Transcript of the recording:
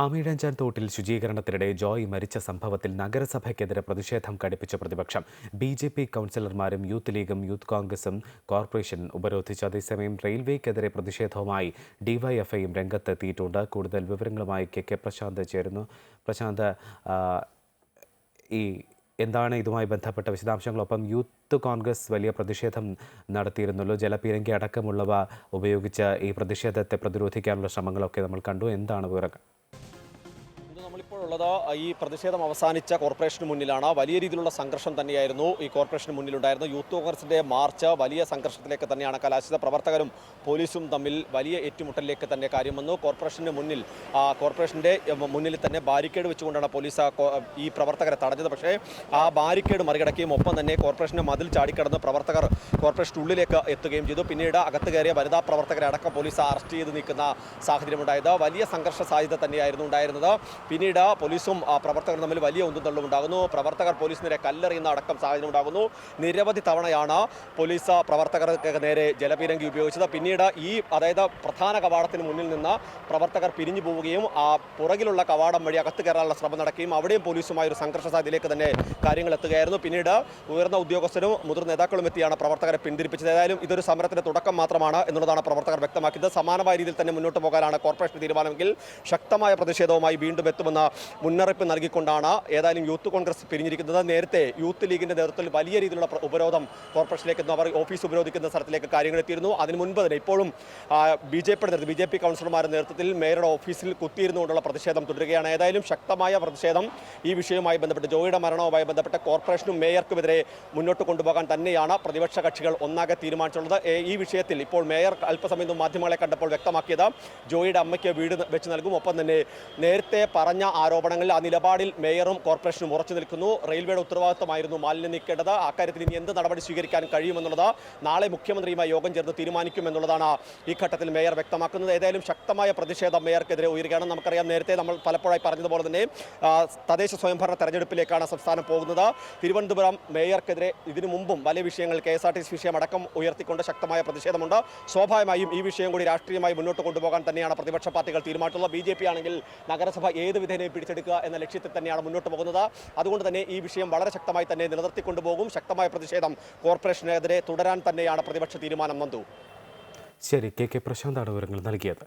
ആമയിഴഞ്ചാൻ തോട്ടിൽ ശുചീകരണത്തിനിടെ ജോയ് മരിച്ച സംഭവത്തിൽ നഗരസഭയ്ക്കെതിരെ പ്രതിഷേധം കടുപ്പിച്ച പ്രതിപക്ഷം. ബി ജെ പി കൗൺസിലർമാരും യൂത്ത് ലീഗും യൂത്ത് കോൺഗ്രസും കോർപ്പറേഷൻ ഉപരോധിച്ചു. അതേസമയം റെയിൽവേക്കെതിരെ പ്രതിഷേധവുമായി ഡിവൈഎഫ്ഐയും രംഗത്തെത്തിയിട്ടുണ്ട്. കൂടുതൽ വിവരങ്ങളുമായി കെ കെ പ്രശാന്ത് ചേരുന്നു. പ്രശാന്ത് ഈ എന്താണ് ഇതുമായി ബന്ധപ്പെട്ട വിശദാംശങ്ങളൊപ്പം യൂത്ത് കോൺഗ്രസ് വലിയ പ്രതിഷേധം നടത്തിയിരുന്നല്ലോ. ജലപീരങ്കി അടക്കമുള്ളവ ഉപയോഗിച്ച് ഈ പ്രതിഷേധത്തെ പ്രതിരോധിക്കാനുള്ള ശ്രമങ്ങളൊക്കെ നമ്മൾ കണ്ടു. എന്താണ് വിവരങ്ങൾ? ഉള്ളത് ഈ പ്രതിഷേധം അവസാനിച്ച കോർപ്പറേഷന് മുന്നിലാണ്. വലിയ രീതിയിലുള്ള സംഘർഷം തന്നെയായിരുന്നു ഈ കോർപ്പറേഷന് മുന്നിലുണ്ടായിരുന്നത്. യൂത്ത് കോൺഗ്രസിന്റെ മാർച്ച് വലിയ സംഘർഷത്തിലേക്ക് തന്നെയാണ് കലാശിത പ്രവർത്തകരും പോലീസും തമ്മിൽ വലിയ ഏറ്റുമുട്ടലിലേക്ക് തന്നെ കാര്യം വന്നു. കോർപ്പറേഷന് മുന്നിൽ ആ, കോർപ്പറേഷന്റെ മുന്നിൽ തന്നെ ബാരിക്കേഡ് വെച്ചുകൊണ്ടാണ് പോലീസ് ഈ പ്രവർത്തകരെ തടഞ്ഞത്. പക്ഷേ ആ ബാരിക്കേഡ് മറികടക്കുകയും ഒപ്പം തന്നെ കോർപ്പറേഷന്റെ മതിൽ ചാടിക്കടന്ന് പ്രവർത്തകർ കോർപ്പറേഷന്റെ ഉള്ളിലേക്ക് എത്തുകയും ചെയ്തു. പിന്നീട് അകത്ത് കയറിയ വനിതാ പ്രവർത്തകരെ അടക്കം പോലീസ് അറസ്റ്റ് ചെയ്ത് നിൽക്കുന്ന സാഹചര്യമുണ്ടായത്. വലിയ സംഘർഷ സാധ്യത തന്നെയായിരുന്നു ഉണ്ടായിരുന്നത്. പിന്നീട് പോലീസും പ്രവർത്തകരും തമ്മിൽ വലിയ ഉന്തുതള്ളും ഉണ്ടാകുന്നു പ്രവർത്തകർ പോലീസിനെ കല്ലെറിയുന്ന അടക്കം സാഹചര്യം ഉണ്ടാകുന്നു നിരവധി തവണയാണ് പോലീസ് പ്രവർത്തകർക്ക് നേരെ ജലപീരങ്കി ഉപയോഗിച്ചത്. പിന്നീട് ഈ അതായത് പ്രധാന കവാടത്തിന് മുന്നിൽ നിന്ന് പ്രവർത്തകർ പിരിഞ്ഞു പോവുകയും ആ പുറകിലുള്ള കവാടം വഴി അകത്ത് കയറാനുള്ള ശ്രമം നടക്കുകയും അവിടെയും പോലീസുമായി ഒരു സംഘർഷ സാധ്യതയിലേക്ക് തന്നെ കാര്യങ്ങൾ എത്തുകയായിരുന്നു പിന്നീട് ഉയർന്ന ഉദ്യോഗസ്ഥരും മുതിർന്ന നേതാക്കളും എത്തിയാണ് പ്രവർത്തകരെ പിന്തിരിപ്പിച്ചത്. ഏതായാലും ഇതൊരു സമരത്തിന്റെ തുടക്കം മാത്രമാണ് എന്നുള്ളതാണ് പ്രവർത്തകർ വ്യക്തമാക്കിയത്. സമാനമായ രീതിയിൽ തന്നെ മുന്നോട്ട് പോകാനാണ് കോർപ്പറേഷൻ തീരുമാനമെങ്കിൽ ശക്തമായ പ്രതിഷേധവുമായി വീണ്ടും എത്തുമെന്ന മുന്നറിയിപ്പ് നൽകിക്കൊണ്ടാണ് ഏതായാലും യൂത്ത് കോൺഗ്രസ് പിരിഞ്ഞിരിക്കുന്നത്. നേരത്തെ യൂത്ത് ലീഗിന്റെ നേതൃത്വത്തിൽ വലിയ രീതിയിലുള്ള ഉപരോധം കോർപ്പറേഷനിലേക്ക് അവർ ഓഫീസ് ഉപരോധിക്കുന്ന സ്ഥലത്തിലേക്ക് കാര്യങ്ങൾ എത്തിയിരുന്നു. അതിന് മുൻപ് തന്നെ ഇപ്പോഴും ബി ജെ പിയുടെ നേതൃത്വം ബി ജെ പി കൗൺസിലർമാരുടെ നേതൃത്വത്തിൽ മേയറുടെ ഓഫീസിൽ കുത്തിയിരുന്നുകൊണ്ടുള്ള പ്രതിഷേധം തുടരുകയാണ്. ഏതായാലും ശക്തമായ പ്രതിഷേധം ഈ വിഷയവുമായി ബന്ധപ്പെട്ട് ജോയിയുടെ മരണവുമായി ബന്ധപ്പെട്ട് കോർപ്പറേഷനും മേയർക്കുമെതിരെ മുന്നോട്ട് കൊണ്ടുപോകാൻ തന്നെയാണ് പ്രതിപക്ഷ കക്ഷികൾ ഒന്നാകെ തീരുമാനിച്ചിട്ടുള്ളത്. ഈ വിഷയത്തിൽ ഇപ്പോൾ മേയർ അല്പസമയം മാധ്യമങ്ങളെ കണ്ടപ്പോൾ വ്യക്തമാക്കിയത് ജോയിയുടെ അമ്മയ്ക്ക് വീട് വെച്ച് നൽകും. ഒപ്പം തന്നെ നേരത്തെ പറഞ്ഞ ആരോപണങ്ങളിൽ ആ നിലപാടിൽ മേയറും കോർപ്പറേഷനും ഉറച്ചു നിൽക്കുന്നു. റെയിൽവേയുടെ ഉത്തരവാദിത്തമായിരുന്നു മാലിന്യം നീക്കേണ്ടത്. അക്കാര്യത്തിൽ ഇനി എന്ത് നടപടി സ്വീകരിക്കാൻ കഴിയുമെന്നുള്ളത് നാളെ മുഖ്യമന്ത്രിയുമായി യോഗം ചേർന്ന് തീരുമാനിക്കുമെന്നുള്ളതാണ് ഈ ഘട്ടത്തിൽ മേയർ വ്യക്തമാക്കുന്നത്. ഏതായാലും ശക്തമായ പ്രതിഷേധം മേയർക്കെതിരെ ഉയരുകയാണ്. നമുക്കറിയാം നേരത്തെ നമ്മൾ പലപ്പോഴായി പറഞ്ഞതുപോലെ തന്നെ തദ്ദേശ സ്വയംഭരണ തെരഞ്ഞെടുപ്പിലേക്കാണ് സംസ്ഥാനം പോകുന്നത്. തിരുവനന്തപുരം മേയർക്കെതിരെ ഇതിനു മുമ്പും പല വിഷയങ്ങൾ K S R T C വിഷയം അടക്കം ഉയർത്തിക്കൊണ്ട് ശക്തമായ പ്രതിഷേധമുണ്ട്. സ്വാഭാവികമായും ഈ വിഷയം കൂടി രാഷ്ട്രീയമായി മുന്നോട്ട് കൊണ്ടുപോകാൻ തന്നെയാണ് പ്രതിപക്ഷ പാർട്ടികൾ തീരുമാനിച്ചത് ബി ജെ പി ആണെങ്കിൽ നഗരസഭ ഏത് വിധേനയും പിടിച്ചെടുക്കുക എന്ന ലക്ഷ്യത്തിൽ തന്നെയാണ് മുന്നോട്ട് പോകുന്നത്. അതുകൊണ്ട് തന്നെ ഈ വിഷയം വളരെ ശക്തമായി തന്നെ നിലനിർത്തിക്കൊണ്ടുപോകും. ശക്തമായ പ്രതിഷേധം കോർപ്പറേഷനെതിരെ തുടരാൻ തന്നെയാണ് പ്രതിപക്ഷ തീരുമാനം നന്ദു. ശരി കെ കെ പ്രശാന്താണ് വിവരങ്ങൾ നൽകിയത്.